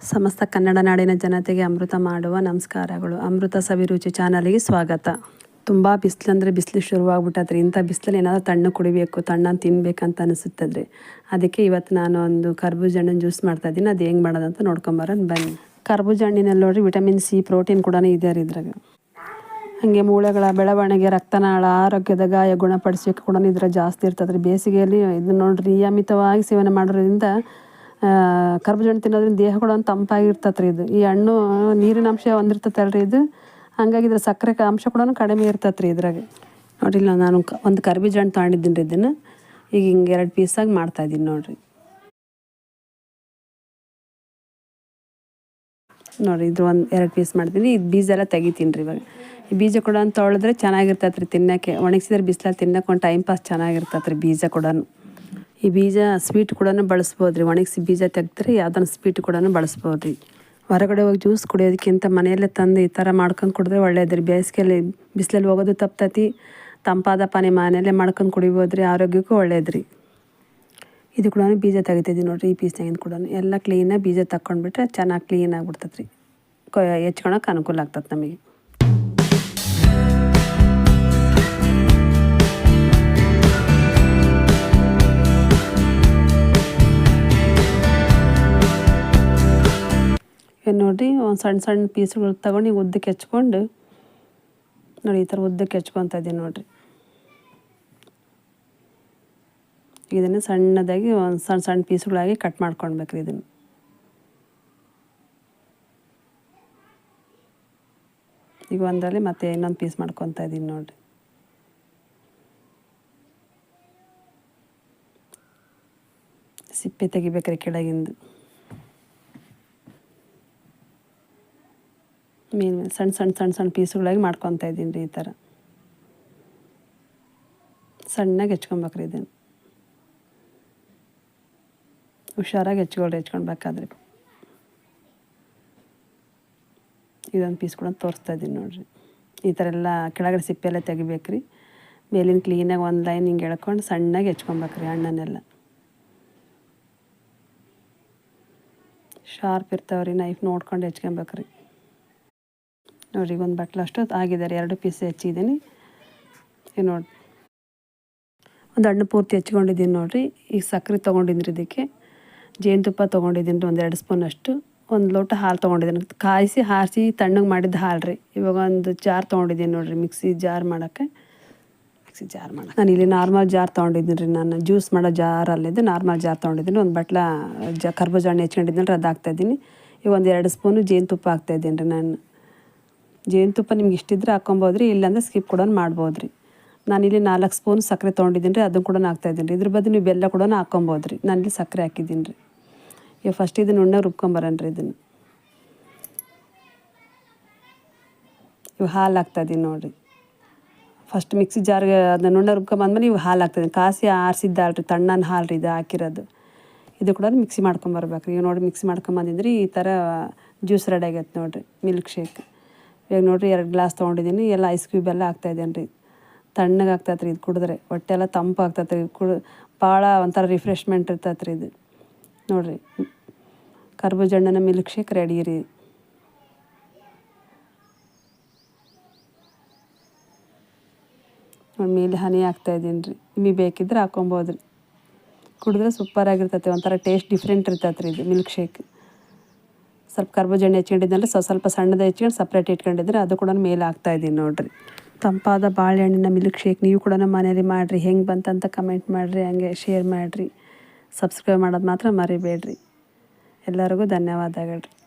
ಸಮಸ್ತ ಕನ್ನಡ ನಾಡಿನ ಜನತೆಗೆ ಅಮೃತ ಮಾಡುವ ನಮಸ್ಕಾರಗಳು. ಅಮೃತ ಸವಿರುಚಿ ಚಾನಲಿಗೆ ಸ್ವಾಗತ. ತುಂಬ ಬಿಸಿಲಂದ್ರೆ ಬಿಸಿಲು ಶುರುವಾಗ್ಬಿಟ್ಟದ್ರಿ. ಇಂಥ ಬಿಸಿಲಲ್ಲಿ ಏನಾದರೂ ತಣ್ಣು ಕುಡಿಬೇಕು ತಣ್ಣನ್ನು ತಿನ್ಬೇಕಂತ ಅನಿಸುತ್ತದ್ರಿ. ಅದಕ್ಕೆ ಇವತ್ತು ನಾನು ಒಂದು ಕರ್ಬೂಜ ಹಣ್ಣಿನ ಜ್ಯೂಸ್ ಮಾಡ್ತಾ ಇದ್ದೀನಿ. ಅದು ಹೆಂಗೆ ಮಾಡೋದಂತ ನೋಡ್ಕೊಂಬರೋದು ಬನ್ನಿ. ಕರ್ಬೂಜ ಹಣ್ಣಿನಲ್ಲಿ ನೋಡಿರಿ ವಿಟಮಿನ್ ಸಿ, ಪ್ರೋಟೀನ್ ಕೂಡ ಇದೆ ಇದ್ರಾಗ. ಹಾಗೆ ಮೂಳೆಗಳ ಬೆಳವಣಿಗೆ, ರಕ್ತನಾಳ, ಆರೋಗ್ಯದ ಗಾಯ ಗುಣಪಡಿಸೋಕೆ ಕೂಡ ಇದ್ರ ಜಾಸ್ತಿ ಇರ್ತದೆ ರೀ ಬೇಸಿಗೆಯಲ್ಲಿ ಇದು ನೋಡ್ರಿ ನಿಯಮಿತವಾಗಿ ಸೇವನೆ ಮಾಡೋದ್ರಿಂದ ಕರ್ಬೂಜ ಹಣ್ಣು ತಿನ್ನೋದ್ರಿಂದ ದೇಹ ಕೂಡ ಒಂದು ತಂಪಾಗಿರ್ತತ್ರಿ ಇದು. ಈ ಹಣ್ಣು, ನೀರಿನ ಅಂಶ ಹೊಂದಿರ್ತೈತಲ್ರಿ ಇದು. ಹಂಗಾಗಿ ಇದ್ರ ಸಕ್ಕರೆ ಅಂಶ ಕೂಡ ಕಡಿಮೆ ಇರ್ತತ್ರಿ ಇದ್ರಾಗ. ನೋಡಿಲ್ಲ ನಾನು ಒಂದು ಕರ್ಬೀಜ ಹಣ್ಣು ತೊಗೊಂಡಿದ್ದೀನಿ ರೀ ಇದನ್ನು. ಈಗ ಹಿಂಗೆ ಎರಡು ಪೀಸಾಗಿ ಮಾಡ್ತಾಯಿದ್ದೀನಿ ನೋಡಿರಿ. ನೋಡಿರಿ ಇದು ಒಂದು ಎರಡು ಪೀಸ್ ಮಾಡ್ತೀನಿ. ಇದು ಬೀಜ ಎಲ್ಲ ತೆಗಿತೀನಿ ರೀ ಇವಾಗ. ಈ ಬೀಜ ಕೂಡ ತೊಳೆದ್ರೆ ಚೆನ್ನಾಗಿರ್ತೈತೆ ರೀ ತಿನ್ನೋಕ್ಕೆ. ಒಣಗಿಸಿದ್ರೆ ಬಿಸಿಲಲ್ಲಿ ತಿನ್ನೋಕೆ ಒಂದು ಟೈಮ್ ಪಾಸ್ ಚೆನ್ನಾಗಿರ್ತೈತೆ ರೀ ಬೀಜ ಕೂಡ ಈ ಬೀಜ ಸ್ವೀಟ್ ಕೂಡ ಬಳಸ್ಬೋದು ರೀ ಒಣಗಿಸಿ ಬೀಜ ತೆಗ್ದ್ರೆ ಯಾವ್ದನ್ನ ಸ್ವೀಟ್ ಕೂಡ ಬಳಸ್ಬೋದು ರೀ ಹೊರಗಡೆ ಹೋಗಿ ಜ್ಯೂಸ್ ಕುಡಿಯೋದಕ್ಕಿಂತ ಮನೆಯಲ್ಲೇ ತಂದು ಈ ಥರ ಮಾಡ್ಕೊಂಡು ಕುಡಿದ್ರೆ ಒಳ್ಳೇದು ರೀ ಬೇಸಿಗೆಯಲ್ಲಿ ಬಿಸಿಲಲ್ಲಿ ಹೋಗೋದು ತಪ್ತತಿ, ತಂಪಾದ ಪಾನಿ ಮನೆಯಲ್ಲೇ ಮಾಡ್ಕೊಂಡು ಕುಡಿಬೋದು ರೀ ಆರೋಗ್ಯಕ್ಕೂ ಒಳ್ಳೇದು ರೀ ಇದು ಕೂಡ ಬೀಜ ತೆಗಿತೈತಿ ನೋಡಿರಿ, ಈ ಪೀಸ್ನಾಗಿಂದ ಕೂಡ ಎಲ್ಲ ಕ್ಲೀನಾಗಿ ಬೀಜ ತಕ್ಕೊಂಡ್ಬಿಟ್ರೆ ಚೆನ್ನಾಗಿ ಕ್ಲೀನ್ ಆಗಿಬಿಡ್ತದೆ ರೀ ಕೊ ಹೆಚ್ಕೊಳಕ್ಕೆ ಅನುಕೂಲ ಆಗ್ತದೆ ನಮಗೆ. ನೋಡಿರಿ ಒಂದು ಸಣ್ಣ ಸಣ್ಣ ಪೀಸ್ಗಳು ತಗೊಂಡು ಈಗ ಉದ್ದಕ್ಕೆ ಹೆಚ್ಕೊಂಡು, ನೋಡಿ ಈ ಥರ ಉದ್ದಕ್ಕೆ ಹೆಚ್ಕೊತ ಇದ್ದೀನಿ ನೋಡಿರಿ. ಇದನ್ನು ಸಣ್ಣದಾಗಿ ಒಂದು ಸಣ್ಣ ಸಣ್ಣ ಪೀಸ್ಗಳಾಗಿ ಕಟ್ ಮಾಡ್ಕೊಳ್ಬೇಕ್ರಿ ಇದನ್ನು. ಈಗ ಒಂದರಲ್ಲಿ ಮತ್ತೆ ಇನ್ನೊಂದು ಪೀಸ್ ಮಾಡ್ಕೊತಾ ಇದ್ದೀನಿ ನೋಡಿರಿ. ಸಿಪ್ಪೆ ತೆಗಿಬೇಕ್ರಿ ಕೆಳಗಿಂದು. ಮೀನು ಸಣ್ಣ ಸಣ್ಣ ಸಣ್ಣ ಸಣ್ಣ ಪೀಸ್ಗಳಾಗಿ ಮಾಡ್ಕೊತಾ ಇದ್ದೀನಿ ರೀ ಈ ಥರ. ಸಣ್ಣಗೆ ಹೆಚ್ಕೊಬೇಕ್ರಿ ಇದನ್ನು. ಹುಷಾರಾಗಿ ಹೆಚ್ಕೊಳ್ರಿ, ಹೆಚ್ಕೊಳ್ಬೇಕಾದ್ರೆ. ಇದೊಂದು ಪೀಸ್ ಕೂಡ ತೋರಿಸ್ತಾ ಇದ್ದೀನಿ ನೋಡಿರಿ. ಈ ಥರ ಎಲ್ಲ ಕೆಳಗಡೆ ಸಿಪ್ಪೆಲ್ಲ ತೆಗಿಬೇಕ್ರಿ. ಮೇಲಿನ ಕ್ಲೀನಾಗಿ ಒಂದು ಲೈನ್ ಹಿಂಗೆ ಎಳ್ಕೊಂಡು ಸಣ್ಣಗೆ ಹೆಚ್ಕೊಬೇಕ್ರಿ ಅಣ್ಣನೆಲ್ಲ ಶಾರ್ಪ್ ಇರ್ತಾವ್ರಿ, ನೈಫ್ ನೋಡ್ಕೊಂಡು ಹೆಚ್ಕೊಬೇಕ್ರಿ. ನೋಡಿರಿ, ಒಂದು ಬಟ್ಲು ಅಷ್ಟು ಆಗಿದ್ದಾರೆ. ಎರಡು ಪೀಸ್ ಹೆಚ್ಚಿದ್ದೀನಿ ನೋಡಿ, ಒಂದು ಹಣ್ಣು ಪೂರ್ತಿ ಹೆಚ್ಕೊಂಡಿದ್ದೀನಿ ನೋಡಿರಿ. ಈಗ ಸಕ್ಕರೆ ತೊಗೊಂಡಿದ್ದೀನಿ ಇದಕ್ಕೆ. ಜೇನುತುಪ್ಪ ತೊಗೊಂಡಿದ್ದೀನಿ ರೀ, ಒಂದು ಎರಡು ಸ್ಪೂನ್ ಅಷ್ಟು. ಒಂದು ಲೋಟ ಹಾಲು ತೊಗೊಂಡಿದ್ದೀನಿ. ಕಾಯಿಸಿ ಹಾರಿಸಿ ತಣ್ಣಗೆ ಮಾಡಿದ್ದ ಹಾಲು ರೀ. ಇವಾಗ ಒಂದು ಜಾರ್ ತೊಗೊಂಡಿದ್ದೀನಿ ನೋಡಿರಿ, ಮಿಕ್ಸಿ ಜಾರ್ ಮಾಡೋಕ್ಕೆ. ಮಿಕ್ಸಿ ಜಾರ್ ಮಾಡೋಕೆ ನಾನು ಇಲ್ಲಿ ನಾರ್ಮಲ್ ಜಾರ್ ತೊಗೊಂಡಿದ್ದೀನಿ ರೀ ನಾನು. ಜ್ಯೂಸ್ ಮಾಡೋ ಜಾರಲ್ಲಿದ್ದು ನಾರ್ಮಲ್ ಜಾರ್ ತೊಗೊಂಡಿದ್ದೀನಿ. ಒಂದು ಬಟ್ಲ, ಜ, ಕರ್ಬೂಜ ಹಣ್ಣು ಹೆಚ್ಕೊಂಡಿದ್ದೀನಿ ರೀ, ಅದು ಹಾಕ್ತಾಯಿದ್ದೀನಿ ಈಗ ಒಂದು ಎರಡು ಸ್ಪೂನು ಜೇನುತುಪ್ಪ ಹಾಕ್ತಾಯಿದ್ದೀನಿ ರೀ ನಾನು. ಜೇನುತುಪ್ಪ ನಿಮ್ಗೆ ಇಷ್ಟಿದ್ರೆ ಹಾಕೊಬೋದು ರೀ ಇಲ್ಲಾಂದ್ರೆ ಸ್ಕಿಪ್ ಕೂಡ ಮಾಡ್ಬೋದು ರೀ ನಾನಿಲ್ಲಿ ನಾಲ್ಕು ಸ್ಪೂನ್ ಸಕ್ಕರೆ ತೊಗೊಂಡಿದ್ದೀನಿ ರೀ ಅದನ್ನು ಕೂಡ ಹಾಕ್ತಾಯಿದ್ದೀನಿ ರೀ ಇದ್ರ ಬದಲು ನೀವು ಬೆಲ್ಲ ಕೂಡ ಹಾಕೊಬೋದು ರೀ ನಾನಿಲ್ಲಿ ಸಕ್ಕರೆ ಹಾಕಿದ್ದೀನಿ ರೀ ಈಗ ಫಸ್ಟ್ ಇದನ್ನು ಉಣ್ಣೆ ರುಬ್ಕೊಂಬರೋಣ ರೀ ಇದನ್ನು. ಇವು ಹಾಲು ಹಾಕ್ತಾಯಿದ್ದೀನಿ ನೋಡಿರಿ. ಫಸ್ಟ್ ಮಿಕ್ಸಿ ಜಾರ್ಗೆ ಅದನ್ನ ನುಣ್ಣ ರುಬ್ಕೊಂಬಂದ್ಮೇಲೆ ಇವು ಹಾಲು ಹಾಕ್ತಾಯಿದ್ದೀನಿ. ಕಾಸಿ ಆರಿಸಿದ್ದಾಳ್ರಿ ತಣ್ಣನ ಹಾಲು ರೀ ಇದು ಹಾಕಿರೋದು. ಇದು ಕೂಡ ಮಿಕ್ಸಿ ಮಾಡ್ಕೊಂಬರ್ಬೇಕು ರೀ ಇವು ನೋಡಿ ಮಿಕ್ಸಿ ಮಾಡ್ಕೊಂಬಂದಿದ್ರಿ, ಈ ಥರ ಜ್ಯೂಸ್ ರೆಡಿ ಆಗೈತೆ ನೋಡಿರಿ ಮಿಲ್ಕ್ ಶೇಕ್ ಇವಾಗ ನೋಡಿರಿ ಎರಡು ಗ್ಲಾಸ್ ತೊಗೊಂಡಿದ್ದೀನಿ, ಎಲ್ಲ ಐಸ್ ಕ್ಯೂಬ್ ಎಲ್ಲ ಹಾಕ್ತಾಯಿದ್ದೇನೆ ರೀ? ತಣ್ಣಗೆ ಆಗ್ತೈತೆ ರೀ ಇದು ಕುಡಿದ್ರೆ. ಹೊಟ್ಟೆ ಎಲ್ಲ ತಂಪು ಆಗ್ತೈತೆ ರೀ ಕುಡ್ ಭಾಳ ಒಂಥರ ರಿಫ್ರೆಶ್ಮೆಂಟ್ ಇರ್ತೈತೆ ರೀ ಇದು. ನೋಡಿರಿ, ಕರ್ಬೂಜ ಮಿಲ್ಕ್ ಶೇಕ್ ರೆಡಿ ರೀ. ಮೇಲೆ ಹನಿ ಹಾಕ್ತಾಯಿದ್ದೀನಿ ರೀ? ನಿಮಗೆ ಬೇಕಿದ್ರೆ ಹಾಕೊಬೋದು ರೀ. ಕುಡಿದ್ರೆ ಸೂಪರಾಗಿರ್ತೈತೆ ಒಂಥರ ಟೇಸ್ಟ್ ಡಿಫ್ರೆಂಟ್ ಇರ್ತೈತೆ ರೀ ಇದು ಮಿಲ್ಕ್ ಶೇಕ್ ಸ್ವಲ್ಪ ಕರ್ಬೂಜ ಹಣ್ಣು ಹೆಚ್ಕೊಂಡಿದ್ದಂದ್ರೆ ಸ್ವಲ್ಪ ಸ್ವಲ್ಪ ಸಣ್ಣದ ಹೆಚ್ಕೊಂಡು ಸಪ್ರೇಟ್ ಇಟ್ಕೊಂಡಿದ್ರೆ ಅದು ಕೂಡ ಮೇಲೆ ಹಾಕ್ತಾಯಿದ್ದೀನಿ ನೋಡಿರಿ. ತಂಪಾದ ಬಾಳೆಹಣ್ಣಿನ ಮಿಲ್ಕ್ ಶೇಕ್ ನೀವು ಕೂಡ ಮನೇಲಿ ಮಾಡಿರಿ. ಹೆಂಗೆ ಬಂತಂತ ಕಮೆಂಟ್ ಮಾಡಿರಿ, ಹಂಗೆ ಶೇರ್ ಮಾಡಿರಿ. ಸಬ್ಸ್ಕ್ರೈಬ್ ಮಾಡೋದು ಮಾತ್ರ ಮರಿಬೇಡ್ರಿ. ಎಲ್ಲರಿಗೂ ಧನ್ಯವಾದಗಳು.